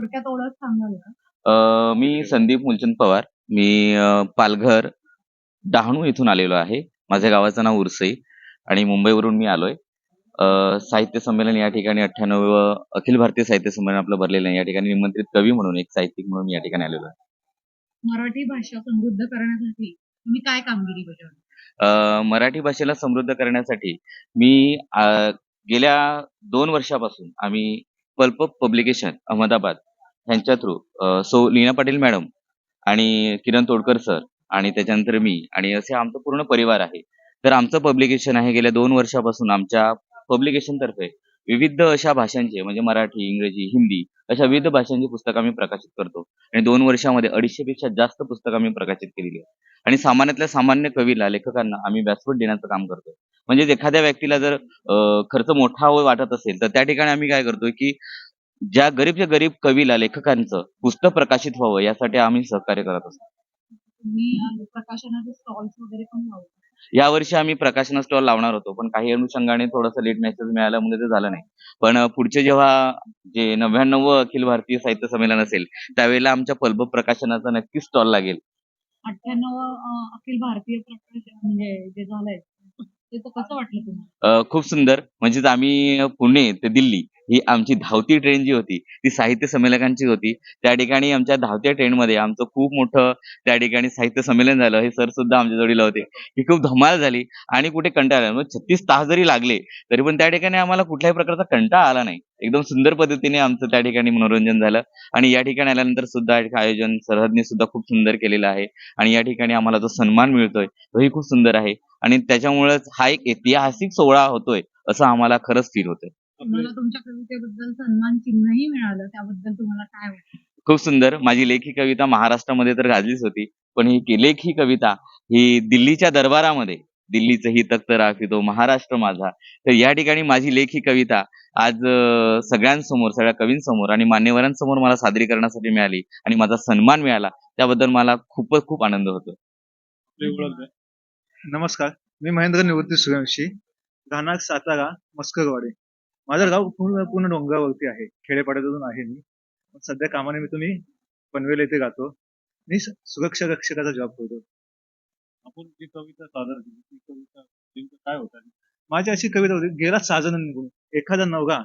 थोडक्यात ओळख सांगाल का? अ, मी संदीप मुलचंद पवार. मी अ, पालघर डहाणू इथून आलेलो आहे. माझ्या गावाचं नाव उरसई आणि मुंबईवरून मी आलोय. अ, साहित्य संमेलन या ठिकाणी अठ्ठ्याण्णव अखिल भारतीय साहित्य संमेलन आपलं भरलेलं आहे. या ठिकाणी निमंत्रित कवी म्हणून एक साहित्यिक म्हणून या ठिकाणी आलेलो आहे. मराठी भाषा समृद्ध करण्यासाठी तुम्ही काय कामगिरी बजावली? अ, मराठी भाषेला समृद्ध करण्यासाठी मी अ, गेल्या दोन वर्षापासून आम्ही पल्प पब्लिकेशन अहमदाबाद ह्यांच्या through so Leena Patil madam आणि किरण तोडकर सर आणि त्याच्यानंतर मी आणि असे आमचा पूर्ण परिवार आहे. तर आमचं पब्लिकेशन आहे गेल्या दोन वर्षापासून आमच्या पब्लिकेशन तर्फे विविध अशा भाषांचे म्हणजे मराठी इंग्रजी हिंदी अशा विविध भाषांची पुस्तकं आम्ही प्रकाशित करतो. आणि दोन वर्षामध्ये अडीचशे पेक्षा जास्त पुस्तकं आम्ही प्रकाशित केलेली आहेत. आणि सामान्यातल्या सामान्य कवीला लेखकांना आम्ही व्यासपीठ देण्याचं काम करतो म्हणजे एखाद्या व्यक्तीला जर खर्च मोठा वाटत असेल तर त्या ठिकाणी आम्ही काय करतोय की ज्या गरीबच्या गरीब कवीला लेखकांचं पुस्तक प्रकाशित व्हावं यासाठी आम्ही सहकार्य करत असतो. तुम्ही अं, प्रकाशनाचे स्टॉल्स वगैरे पण लावता यावर्षी आम्ही प्रकाशन स्टॉल लावणार होतो पण काही अनुषंगाने थोडंसं लेट मेसेज मिळाल्यामुळे ते झालं नाही. पण पुढचे जेव्हा जे नव्याण्णव अखिल भारतीय साहित्य संमेलन असेल त्यावेळेला आमच्या पल्प प्रकाशनाचा नक्की स्टॉल लागेल. अठ्ठ्याण्णव अखिल भारतीय प्रकाशन म्हणजे जे झालंय त्याचं कसं वाटलं तुम्हाला? अ, खूप सुंदर. म्हणजेच आम्ही पुणे ते दिल्ली ही आमची धावती ट्रेन जी होती ती साहित्य संमेलकांची होती. त्या ठिकाणी आमच्या धावत्या ट्रेनमध्ये आमचं खूप मोठं त्या ठिकाणी साहित्य संमेलन झालं. हे सर सुद्धा आमच्या जोडीला होते. ही खूप धमाल झाली आणि कुठे कंटाळा आला. म्हणजे छत्तीस तास जरी लागले तरी पण त्या ठिकाणी आम्हाला कुठल्याही प्रकारचा कंटाळा आला नाही. एकदम सुंदर पद्धतीने आमचं त्या ठिकाणी मनोरंजन झालं. आणि या ठिकाणी आल्यानंतर सुद्धा आयोजन सरहदने सुद्धा खूप सुंदर केलेलं आहे. आणि या ठिकाणी आम्हाला जो सन्मान मिळतोय तोही खूप सुंदर आहे. आणि त्याच्यामुळेच हा एक ऐतिहासिक सोहळा होतोय असं आम्हाला खरंच फील होतंय. तुम्हाला तुमच्या कवितेबद्दल सन्मान चिन्हही मिळालं. त्याबद्दल तुम्हाला काय वाटतं? खूप सुंदर. माझी लेखी कविता महाराष्ट्रामध्ये तर गाजलीच होती. पण ही लेखी कविता ही दिल्लीच्या दरबारामध्ये दिल्लीचं ही तख्त राखितो महाराष्ट्र माझा. तर या ठिकाणी माझी लेखी कविता आज सगळ्यांसमोर सगळ्या कवींसमोर आणि मान्यवरांसमोर मला सादरीकरणासाठी मिळाली आणि माझा सन्मान मिळाला. त्याबद्दल मला खूपच खूप आनंद होतो. नमस्कार. मी महेंद्र निवृत्ती सूर्यवंशी. राहणार सातारा मस्करवाडी. माझं गाव पूर्ण पूर्ण डोंगरावरती आहे. खेडेपाड्यातून आहे मी. सध्या कामानिमित्त मी पनवेल येथे राहतो. मी सुरक्षा रक्षकाचा जॉब करतो. आपण जी कविता सादर केली ती कविता नेमकं काय होतं माझी अशी कविता होती गेला साजन निघून. एखादा नवरा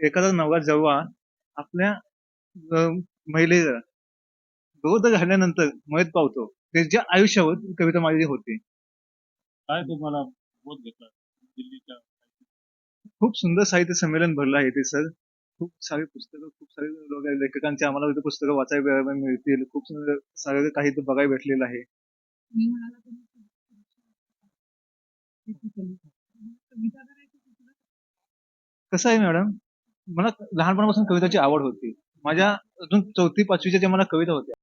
एखादा नवरा जेव्हा आपल्या अं, महिलेला गोद घालल्यानंतर मयत पावतो त्याच्या आयुष्यावर ती कविता माझी होती. काय तुम्हाला बोध घेतला दिल्लीच्या खूप सुंदर साहित्य संमेलन भरलं आहे ते सर. खूप सारे पुस्तकं खूप सारे लोक लेखकांचे आम्हाला इथे पुस्तकं वाचायला मिळतील. खूप सुंदर सारं काही इथं बघायला भेटलेलं आहे. मी म्हणाला तुम्ही कविता करायची कुठलं? कसं आहे मॅडम? मला लहानपणापासून कविताची आवड होती. माझ्या अजून चौथी पाचवीच्या ज्या मला कविता होत्या